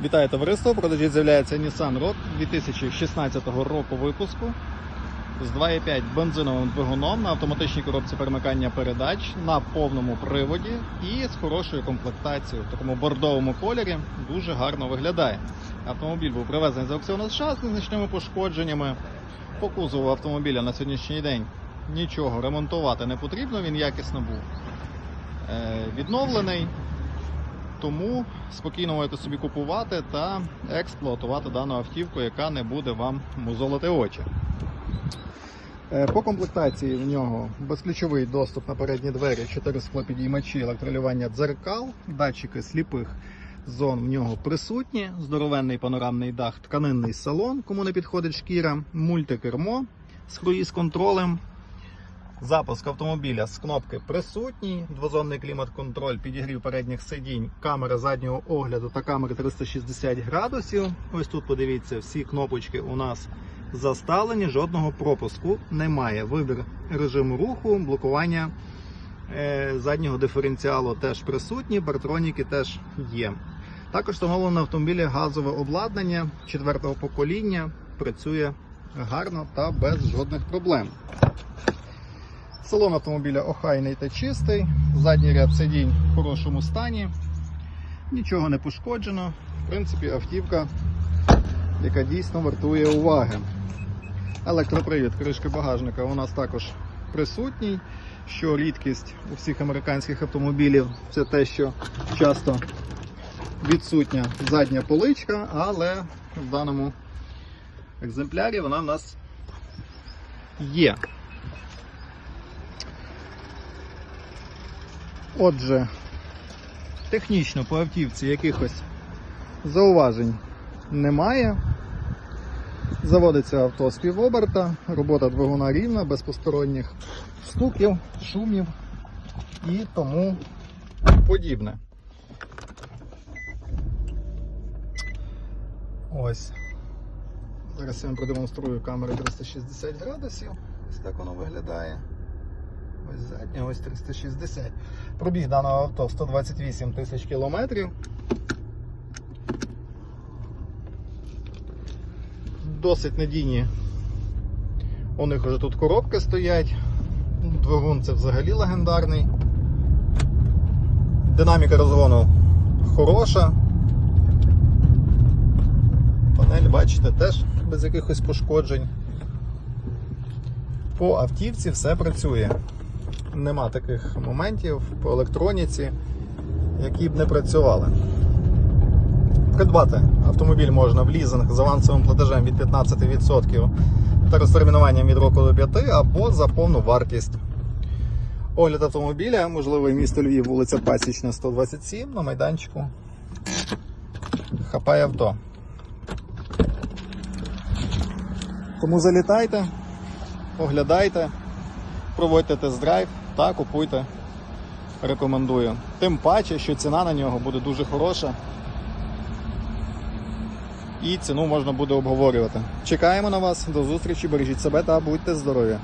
Вітаю товариство! Продажі з'являється Nissan Rogue 2016 року випуску з 2,5 бензиновим двигуном на автоматичній коробці перемикання передач на повному приводі і з хорошою комплектацією в такому бордовому кольорі дуже гарно виглядає. Автомобіль був привезений з аукціону США з незначними пошкодженнями. По кузову автомобіля на сьогоднішній день нічого ремонтувати не потрібно, він якісно був е, відновлений. Тому спокійно можете собі купувати та експлуатувати дану автівку, яка не буде вам музолити очі. Е, По комплектації в нього безключовий доступ на передні двері, 4 склопідіймачі, електролювання дзеркал, датчики сліпих зон в нього присутні, здоровенний панорамний дах, тканинний салон, кому не підходить шкіра, мультикермо з круїз-контролем, Запуск автомобіля з кнопки присутній, двозонний клімат-контроль, підігрів передніх сидінь, камера заднього огляду та камери 360 градусів. Ось тут подивіться, всі кнопочки у нас заставлені, жодного пропуску немає. Вибір режиму руху, блокування е, заднього диференціалу теж присутні, партроніки теж є. Також встановлено на автомобілі газове обладнання четвертого покоління, працює гарно та без жодних проблем. Салон автомобіля охайний та чистий, задній ряд сидінь в хорошому стані, нічого не пошкоджено. В принципі, автівка, яка дійсно вартує уваги. Електропривід кришки багажника у нас також присутній, що рідкість у всіх американських автомобілів це те, що часто відсутня задня поличка, але в даному екземплярі вона в нас є. Отже, технічно по автівці якихось зауважень немає. Заводиться авто з півоберта, робота двигуна рівна, без посторонніх стуків, шумів і тому подібне. Ось. Зараз я вам продемонструю камери 360 градусів. Ось так воно виглядає. Ось задня, ось 360. Пробіг даного авто 128 тисяч кілометрів. Досить надійні. У них вже тут коробки стоять. Двигун це взагалі легендарний. Динаміка розгону хороша. Панель, бачите, теж без якихось пошкоджень. По автівці все працює нема таких моментів по електроніці, які б не працювали. Придбати автомобіль можна в лізинг з авансовим платежем від 15% та розтермінуванням від року до 5 або за повну вартість. Огляд автомобіля, можливий місто Львів, вулиця Пасічна, 127 на майданчику. Хапай авто. Тому залітайте, оглядайте проводьте тест-драйв та купуйте. Рекомендую. Тим паче, що ціна на нього буде дуже хороша. І ціну можна буде обговорювати. Чекаємо на вас, до зустрічі, бережіть себе та будьте здорові!